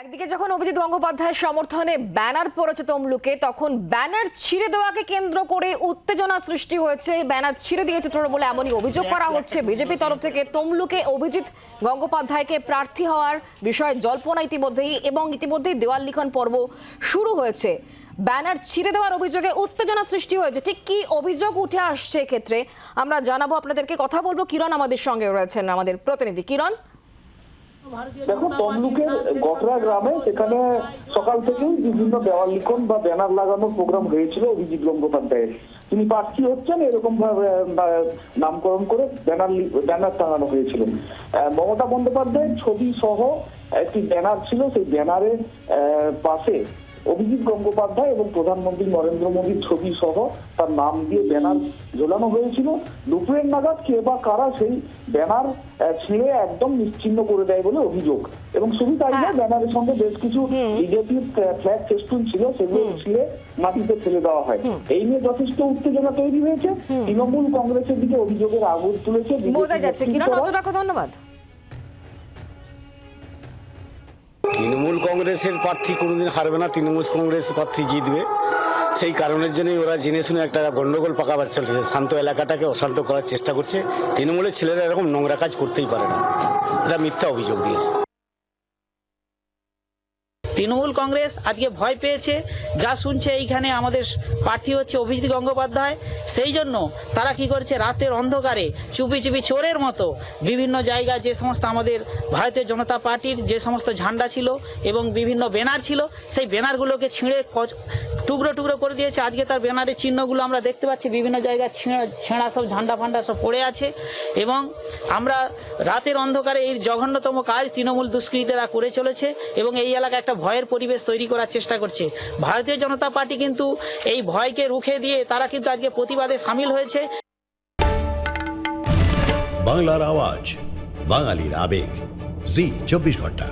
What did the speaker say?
একদিকে যখন অভিজিৎ গঙ্গোপাধ্যায়ের সমর্থনে ব্যানার পড়েছে তমলুকে তখন ব্যানার ছিঁড়ে দেওয়াকে কেন্দ্র করে উত্তেজনা সৃষ্টি হয়েছে। ব্যানার ছিঁড়ে দিয়েছে তৃণমূলে এমনই অভিযোগ করা হচ্ছে। বিজেপি তরফ থেকে তমলুকে অভিজিৎ গঙ্গোপাধ্যায়কে প্রার্থী হওয়ার বিষয়ে জল্পনা ইতিমধ্যেই এবং ইতিমধ্যেই দেওয়াল লিখন পর্ব শুরু হয়েছে। ব্যানার ছিঁড়ে দেওয়ার অভিযোগে উত্তেজনা সৃষ্টি হয়েছে। ঠিক কি অভিযোগ উঠে আসছে ক্ষেত্রে আমরা জানাব আপনাদেরকে। কথা বলব কিরণ আমাদের সঙ্গে রয়েছেন আমাদের প্রতিনিধি। কিরণ? দেখো, তমলুকের গটরা গ্রামে সেখানে সকাল থেকেই বিভিন্ন দেওয়াল লিখন বা ব্যানার লাগানোর প্রোগ্রাম হয়েছিল অভিজিৎ গঙ্গোপাধ্যায়ের। তিনি প্রার্থী হচ্ছেন এরকম ভাবে নামকরণ করে ব্যানার ব্যানার টাঙানো হয়েছিল। মমতা বন্দ্যোপাধ্যায়ের ছবি সহ একটি ব্যানার ছিল, সেই ব্যানারের পাশে অভিজিৎ গঙ্গোপাধ্যায় এবং প্রধানমন্ত্রী নরেন্দ্র মোদীর ছবি সহ তার নাম দিয়ে ব্যানার ঝোলানো হয়েছিল। দুপুরের নাগাদ কে বা কারা সেই ব্যানার ছিঁড়ে একদম নিশ্চিহ্ন করে দেয় বলে অভিযোগ। এবং শুধু তাই হ্যাঁ। ব্যানারের সঙ্গে বেশ কিছু বিজেপির ফ্ল্যাগ ফেস্টুন ছিল সেগুলো ছিঁড়ে মাটিতে ফেলে দেওয়া হয়। এই নিয়ে যথেষ্ট উত্তেজনা তৈরি হয়েছে। তৃণমূল কংগ্রেসের দিকে অভিযোগের আগুন তুলেছে। বোঝা যাচ্ছে। কিরণ নজর রাখো ধন্যবাদ। তৃণমূল কংগ্রেসের প্রার্থী কোনোদিন হারবে না, তৃণমূল কংগ্রেস প্রার্থী জিতবে। সেই কারণের জন্যই ওরা জেনে শুনে একটা গণ্ডগোল পাকাবার চলছে। শান্ত এলাকাটাকে অশান্ত করার চেষ্টা করছে। তৃণমূলের ছেলেরা এরকম নোংরা কাজ করতেই পারে না। এটা মিথ্যা অভিযোগ দিয়েছে। তৃণমূল কংগ্রেস আজকে ভয় পেয়েছে, যা শুনছে এইখানে আমাদের প্রার্থী হচ্ছে অভিজিৎ গঙ্গোপাধ্যায়। সেই জন্য তারা কি করছে, রাতের অন্ধকারে চুপি চুপি চোরের মতো বিভিন্ন জায়গায় যে সমস্ত আমাদের ভারতীয় জনতা পার্টির যে সমস্ত ঝান্ডা ছিল এবং বিভিন্ন ব্যানার ছিল, সেই ব্যানারগুলোকে ছিঁড়ে টুকরো টুকরো করে দিয়েছে। আজকে তার ব্যানারের চিহ্নগুলো আমরা দেখতে পাচ্ছি, বিভিন্ন জায়গায় ছেঁড়া ছেঁড়া সব ঝান্ডা ফান্ডা সব পড়ে আছে এবং আমরা রাতের অন্ধকারে এই জঘন্যতম কাজ তৃণমূল দুষ্কৃতীরা করে চলেছে এবং এই এলাকায় একটা ভয়ের পরিবেশ তৈরি করার চেষ্টা করছে। ভারতীয় জনতা পার্টি কিন্তু এই ভয়কে রুখে দিয়ে তারা কিন্তু আজকে প্রতিবাদে সামিল হয়েছে। বাংলার আওয়াজ, বাঙালির আবেগ। জি, চব্বিশ ঘণ্টা।